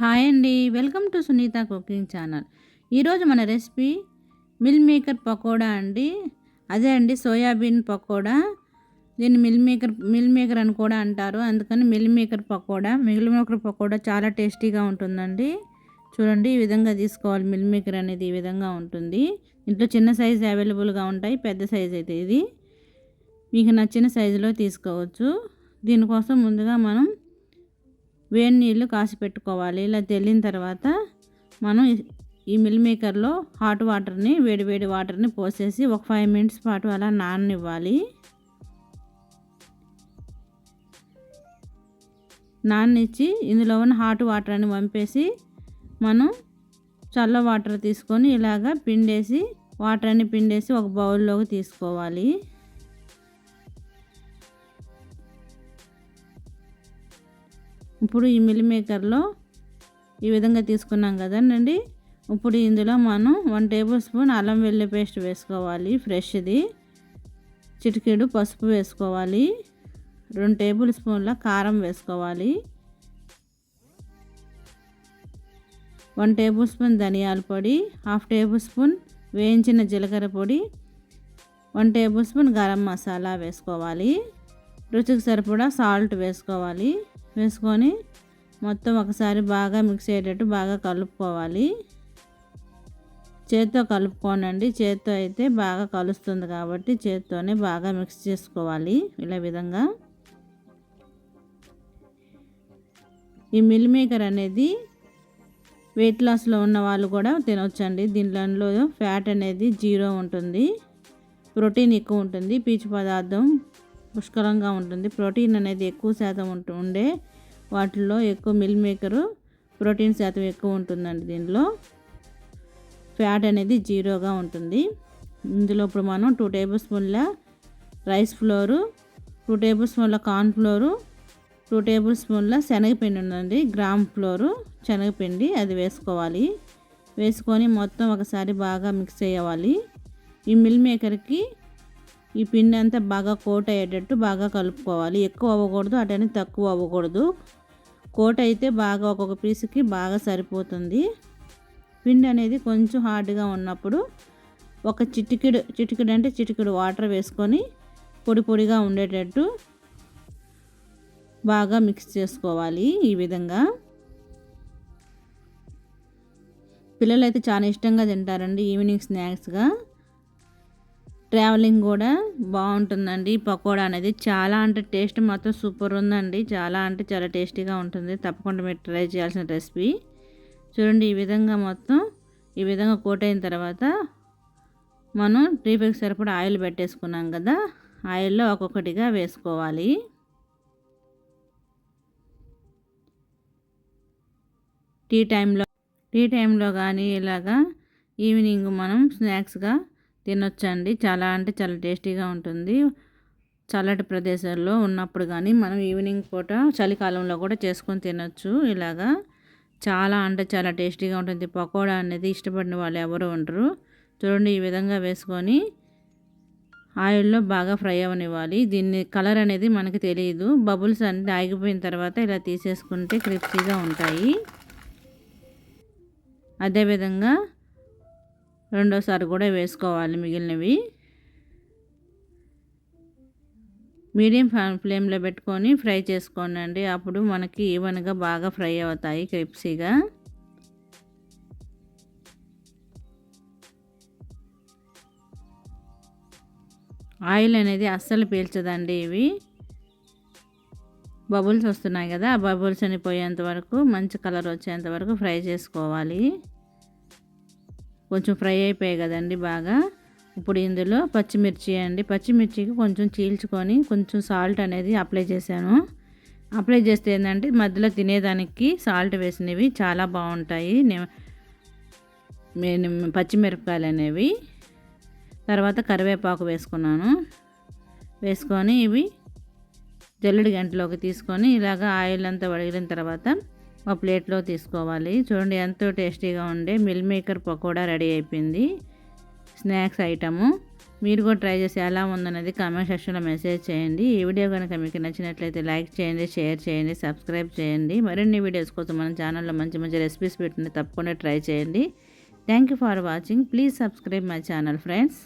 Hi అండి. Welcome to Sunitha cooking channel. ఈరోజు మన రెసిపీ మిల్ మేకర్ పకోడా అండి. అదే అండి సోయాబీన్ పకోడా. దీన్ని మిల్ మేకర్ మిల్ మేకర్ అని కూడా అంటారు. అందుకని meal maker pakoda meal maker pakoda చాలా టేస్టీగా ఉంటుందండి. చూడండి ఈ విధంగా తీసుకోవాలి. మిల్ మేకర్ అనేది ఈ విధంగా ఉంటుంది. ఇంట్లో చిన్న సైజు అవైలబుల్గా ఉంటాయి పెద్ద సైజు అయితే ఇది. మీకు నచ్చిన సైజులో తీసుకోవచ్చు. దీనికోసం ముందుగా మనం వేడి నీళ్ళు కాసి పెట్టుకోవాలి. ఇలా తెల్లిన తర్వాత మనం ఈ మిల్ మేకర్లో హాట్ వాటర్ని వేడి వేడి వాటర్ని పోసేసి ఒక ఫైవ్ మినిట్స్ పాటు అలా నాననివ్వాలి. నాననిచ్చి ఇందులో ఉన్న హాట్ వాటర్ని పంపేసి మనం చల్ల వాటర్ తీసుకొని ఇలాగా పిండేసి వాటర్ని పిండేసి ఒక బౌల్లోకి తీసుకోవాలి. ఇప్పుడు ఈ మిల్ మేకర్లో ఈ విధంగా తీసుకున్నాం కదండి ఇప్పుడు ఇందులో మనం వన్ టేబుల్ స్పూన్ అల్లం వెల్లి పేస్ట్ వేసుకోవాలి ఫ్రెష్ది. చిటికెడు పసుపు వేసుకోవాలి. రెండు టేబుల్ స్పూన్ల కారం వేసుకోవాలి. వన్ టేబుల్ స్పూన్ ధనియాల పొడి హాఫ్ టేబుల్ స్పూన్ వేయించిన జీలకర్ర పొడి one tablespoon garam masala వేసుకోవాలి. రుచికి సరిపడా సాల్ట్ వేసుకోవాలి. వేసుకొని మొత్తం ఒకసారి బాగా మిక్స్ అయ్యేటట్టు బాగా కలుపుకోవాలి. చేత్తో కలుపుకోనండి. చేత్తో అయితే బాగా కలుస్తుంది కాబట్టి చేత్తోనే బాగా మిక్స్ చేసుకోవాలి ఇలా విధంగా. ఈ మిల్ మేకర్ అనేది వెయిట్ లాస్లో ఉన్న వాళ్ళు కూడా తినవచ్చండి దీనిలో ఫ్యాట్ అనేది జీరో ఉంటుంది. ప్రోటీన్ ఎక్కువ ఉంటుంది. పీచు పదార్థం పుష్కలంగా ఉంటుంది. ప్రోటీన్ అనేది ఎక్కువ శాతం ఉంటు ఉండే వాటిల్లో ఎక్కువ మిల్ మేకరు ప్రోటీన్ శాతం ఎక్కువ ఉంటుందండి దీనిలో ఫ్యాట్ అనేది జీరోగా ఉంటుంది. ఇందులో ఇప్పుడు మనం టూ టేబుల్ స్పూన్ల రైస్ ఫ్లోరు టూ టేబుల్ స్పూన్ల కార్న్ ఫ్లోరు టూ టేబుల్ స్పూన్ల శనగపిండి ఉందండి. గ్రామ్ ఫ్లోరు శనగపిండి అది వేసుకోవాలి. వేసుకొని మొత్తం ఒకసారి బాగా మిక్స్ చేయాలి. ఈ మిల్ మేకర్కి ఈ పిండి అంతా బాగా కోట్ అయ్యేటట్టు బాగా కలుపుకోవాలి. ఎక్కువ అవ్వకూడదు అటని తక్కువ అవ్వకూడదు. కోట్ అయితే బాగా ఒక్కొక్క పీస్కి బాగా సరిపోతుంది. పిండి అనేది కొంచెం హార్డ్గా ఉన్నప్పుడు ఒక చిటికెడు చిటికెడు అంటే చిటికెడు వాటర్ వేసుకొని పొడి పొడిగా ఉండేటట్టు బాగా మిక్స్ చేసుకోవాలి ఈ విధంగా. పిల్లలు అయితే చాలా ఇష్టంగా తింటారండి ఈవినింగ్ స్నాక్స్గా. ట్రావెలింగ్ కూడా బాగుంటుందండి. పకోడా అనేది చాలా అంటే టేస్ట్ మాత్రం సూపర్ ఉందండి. చాలా అంటే చాలా టేస్టీగా ఉంటుంది. తప్పకుండా మీరు ట్రై చేయాల్సిన రెసిపీ. చూడండి ఈ విధంగా మొత్తం ఈ విధంగా కోట్ అయిన తర్వాత మనం రీఫెక్స్ సరిపడా ఆయిల్ పెట్టేసుకున్నాం కదా ఆయిల్లో ఒక్కొక్కటిగా వేసుకోవాలి. టీ టైంలో టీ టైంలో కానీ ఇలాగా ఈవినింగ్ మనం స్నాక్స్గా తినొచ్చండి. చాలా అంటే చాలా టేస్టీగా ఉంటుంది. చల్లటి ప్రదేశాల్లో ఉన్నప్పుడు కానీ మనం ఈవినింగ్ పూట చలికాలంలో కూడా చేసుకొని తినొచ్చు ఇలాగా. చాలా అంటే చాలా టేస్టీగా ఉంటుంది. పకోడా అనేది ఇష్టపడిన వాళ్ళు ఎవరు ఉండరు. చూడండి ఈ విధంగా వేసుకొని ఆయిల్లో బాగా ఫ్రై అవనివ్వాలి. దీన్ని కలర్ అనేది మనకి తెలియదు బబుల్స్ అనేది ఆగిపోయిన తర్వాత ఇలా తీసేసుకుంటే క్రిప్సీగా ఉంటాయి. అదేవిధంగా రెండోసారి కూడా వేసుకోవాలి మిగిలినవి. మీడియం ఫ్లేమ్లో పెట్టుకొని ఫ్రై చేసుకోనండి. అప్పుడు మనకి ఈవెన్గా బాగా ఫ్రై అవుతాయి క్రిప్సీగా ఆయిల్ అనేది అస్సలు పీల్చదండి ఇవి. బబుల్స్ వస్తున్నాయి కదా ఆ బబుల్స్ అని పోయేంత వరకు మంచి కలర్ వచ్చేంత వరకు ఫ్రై చేసుకోవాలి. కొంచెం ఫ్రై అయిపోయాయి కదండి బాగా. ఇప్పుడు ఇందులో పచ్చిమిర్చి అండి. పచ్చిమిర్చికి కొంచెం చీల్చుకొని కొంచెం సాల్ట్ అనేది అప్లై చేశాను. అప్లై చేస్తే ఏంటంటే మధ్యలో తినేదానికి సాల్ట్ వేసినవి చాలా బాగుంటాయి. నేను పచ్చిమిరపకాయలు అనేవి. తర్వాత కరివేపాకు వేసుకున్నాను. వేసుకొని ఇవి జల్లుడి గంటలోకి తీసుకొని ఇలాగ ఆయిల్ అంతా వడిగిన తర్వాత ఒక ప్లేట్లో తీసుకోవాలి. చూడండి ఎంతో టేస్టీగా ఉండే మిల్ మేకర్ పకోడా రెడీ అయిపోయింది. Snacks item. మీరు కూడా ట్రై చేసి ఎలా ఉందనేది కామెంట్ సెక్షన్లో మెసేజ్ చేయండి. ఈ వీడియో కనుక మీకు నచ్చినట్లయితే లైక్ చేయండి షేర్ చేయండి సబ్స్క్రైబ్ చేయండి. మరిన్ని వీడియోస్ కోసం మన ఛానల్లో మంచి మంచి రెసిపీస్ పెట్టింది తప్పకుండా ట్రై చేయండి. Thank you for watching please subscribe my channel friends